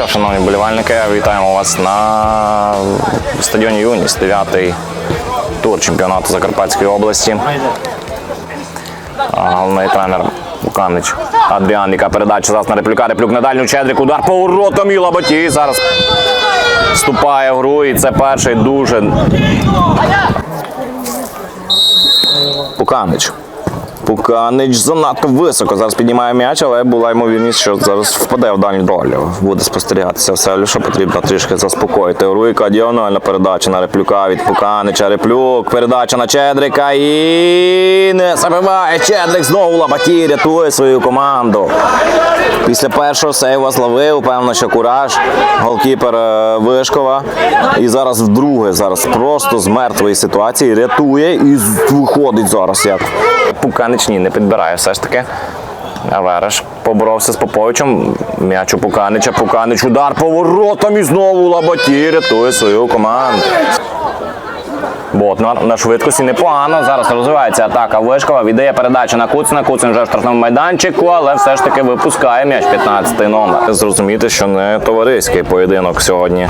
що, шановні болівальники, вітаємо вас на стадіоні Юність, 9-й тур чемпіонату Закарпатської області. Головний тренер Буканич Адріан, яка передача зараз на реплюка, реплюк на дальню Чедрик, удар поворотом і Лабатій зараз вступає в гру, і це перший дуже Пуканич. Пуканич занадто високо. Зараз піднімає м'яч, але була ймовірність, що зараз впаде в дальню долю. Буде спостерігатися все, що потрібно трішки заспокоїти. Руйка, діагональна передача на реплюка від Пуканича. Реплюк, передача на Чедрика і не забиває. Чедрик знову Лабаті рятує свою команду. Після першого сейва зловив, певно, що кураж, голкіпер е, Вишкова. І зараз вдруге, зараз просто з мертвої ситуації рятує і виходить зараз як. Пуканич ні, не підбирає все ж таки. А Вереш поборовся з Поповичем. М'яч у Пуканича. Пуканич удар поворотом і знову Лабаті рятує свою команду. Ботнар на швидкості непогано. Зараз розвивається атака Вишкова. Віддає передачу на Куцина. Куцин вже в штрафному майданчику, але все ж таки випускає м'яч 15-й номер. Зрозуміти, що не товариський поєдинок сьогодні.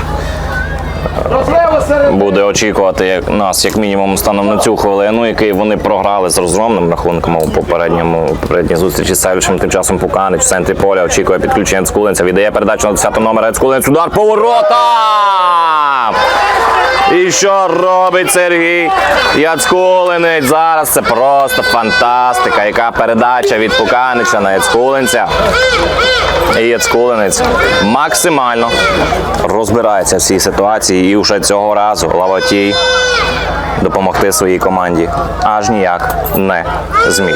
Буде очікувати як нас, як мінімум, станом на цю хвилину, який вони програли з розгромним рахунком у попередньому попередній зустрічі з Севішем. Тим часом Пуканич в центрі поля очікує підключення Цкулинця. Віддає передачу на 10 номер Цкулинець. Удар поворота! І що робить Сергій Яцкулинець? Зараз це просто фантастика. Яка передача від Пуканича на Яцкулинця. І Яцкулинець максимально розбирається в цій ситуації. І вже цього разу Лаватій допомогти своїй команді аж ніяк не зміг.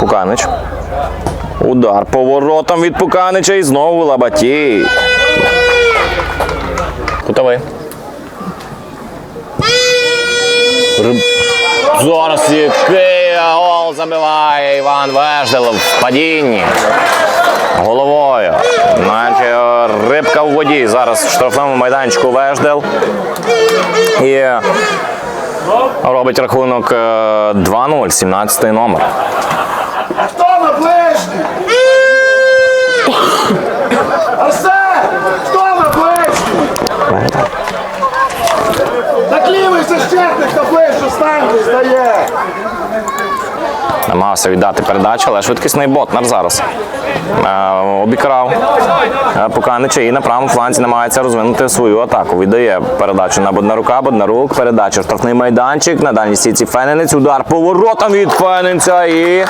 Пуканич. Удар поворотом від Пуканича і знову Лабатій. Кутовий. Зараз який гол забиває Іван Веждел в падінні. Головою. Наче рибка в воді. Зараз в штрафному майданчику Веждел. І робить рахунок е, 2-0, 17 номер. Намагався віддати передачу, але швидкісний ботнар зараз. Е, обікрав е, Пуканича і на правому фланзі намагається розвинути свою атаку. Віддає передачу на Боднарука, Боднарук, передача штрафний майданчик, на дальній стійці Фененець, удар поворотом від Фененця і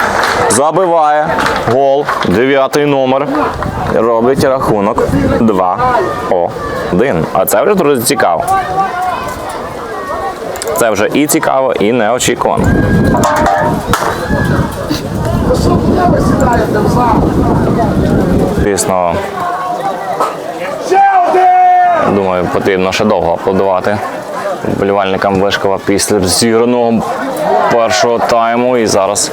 забиває гол. Дев'ятий номер. Робить рахунок 2-1. А це вже дуже цікаво. Це вже і цікаво, і неочікувано. Що ви сідаєте в зал? Звісно, Думаю, потрібно ще довго аплодувати вболівальникам Вишкова після зіграного першого тайму. І зараз!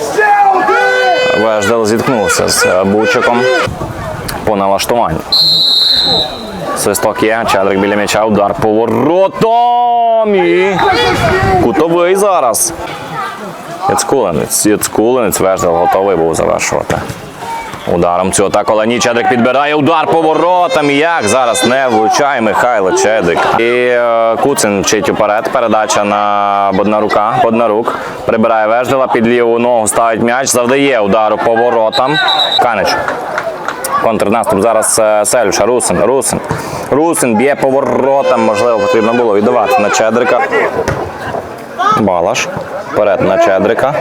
Веждел зіткнувся з е, Бучиком по налаштуванню. Свисток є, Чедрик біля м'яча, удар поворотом і кутовий зараз. Яцкулинець, Яцкулинець, Веждел готовий був завершувати. Ударом цю атаку Лані Чедрик підбирає удар поворотом. І Як зараз не влучає Михайло Чедрик. І е, Куцин вчить уперед. Передача на Боднарука. Боднарук прибирає Веждела під ліву ногу, ставить м'яч, завдає удару поворотом. Канич. Контрнаступ зараз е, Селюша, Русин, Русин. Русин б'є поворотом. Можливо, потрібно було віддавати на Чедрика. Балаш. Вперед на Чедрика.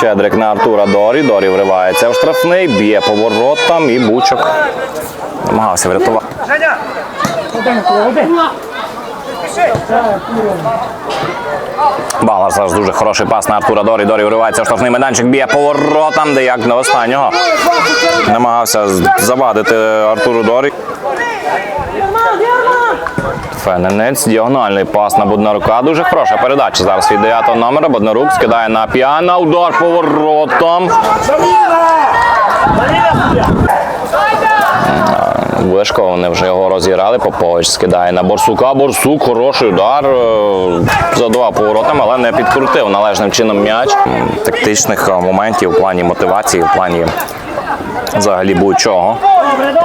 Чедрик на Артура Дорі. Дорі вривається в штрафний, б'є поворотом і Бучок намагався врятувати. Балар зараз дуже хороший пас на Артура Дорі. Дорі вривається в штрафний майданчик, б'є поворотом, де як до останнього. Намагався завадити Артуру Дорі. Фененець, діагональний пас на Боднарука. Дуже хороша передача зараз від 9 номера. Боднарук скидає на п'яна. Удар поворотом. Вишко, вони вже його розіграли. Попович скидає на Борсука. Борсук, хороший удар. е, Задував поворотом, але не підкрутив належним чином м'яч. Тактичних е, моментів в плані мотивації, в плані взагалі будь-чого.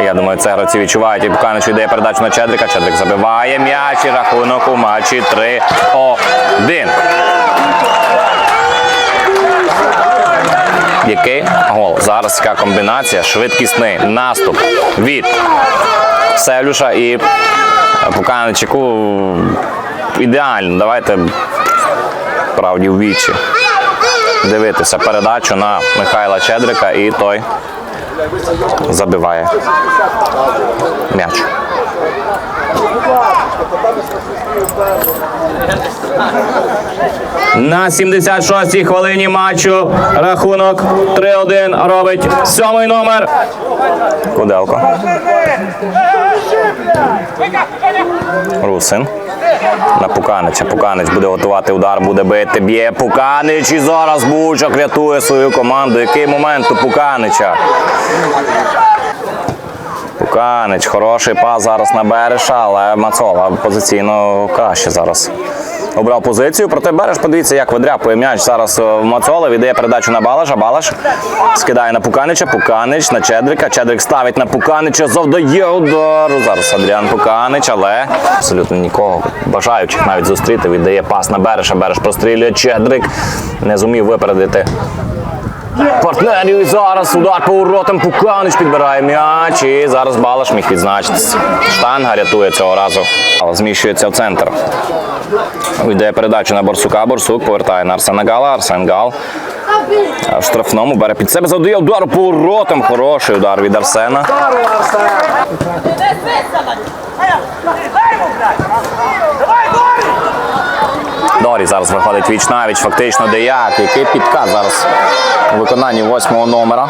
Я думаю, це гравці відчувають. І Буканич віддає передачу на Чедрика. Чедрик забиває м'яч і рахунок у матчі 3-1. Який гол? Зараз така комбінація, швидкісний наступ від Севлюша і Пуканичику ідеально. Давайте правді в вічі дивитися передачу на Михайла Чедрика і той забиває м'яч. На 76-й хвилині матчу рахунок 3-1 робить сьомий номер. Куделко. Русин. На Пуканича. Пуканич буде готувати удар, буде бити. Б'є Пуканич. І зараз Бучок рятує свою команду. Який момент у Пуканича? Пуканич, хороший пас зараз на Береша, але Мацова позиційно краще зараз. Обрав позицію, проте Береш, подивіться, як видряпує м'яч зараз е, в Мацола, віддає передачу на Балаша. Балаш скидає на Пуканича, Пуканич на Чедрика. Чедрик ставить на Пуканича, завдає удару. Зараз Адріан Пуканич, але абсолютно нікого бажаючих навіть зустріти. Віддає пас на Береша. Береш прострілює Чедрик. Не зумів випередити партнерів. І зараз удар поворотом Пуканич підбирає м'яч. І зараз Балаш міг відзначитися. Штанга рятує цього разу. Зміщується в центр. Йде передачу на Борсука. Борсук повертає на Арсена Гала. Арсен Гал в штрафному бере під себе. Задає удар поворотом. Хороший удар від Арсена. Здорово, Арсен. Давай, Дорі! Дорі зараз виходить віч навіч, фактично деяк. Який підкат зараз у виконанні восьмого номера.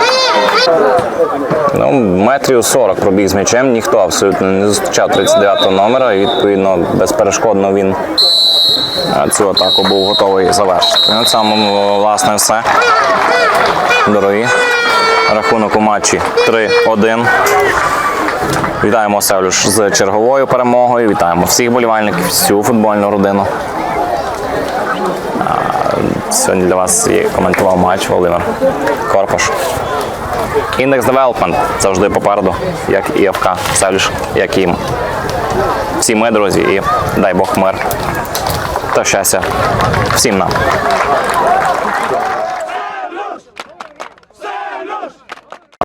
Ну, метрів 40 пробіг з м'ячем. Ніхто абсолютно не зустрічав 39-го номера. І відповідно безперешкодно він е, цю атаку був готовий завершити. На цьому, власне, все. Дорогі. Рахунок у матчі 3-1. Вітаємо Севлюш з черговою перемогою. Вітаємо всіх болівальників, всю футбольну родину. Сьогодні для вас і коментував матч Володимир Корпаш. Індекс Девелопмент завжди попереду, як і ФК Севлюш, як і всі ми, друзі, і дай Бог мир та щастя всім нам.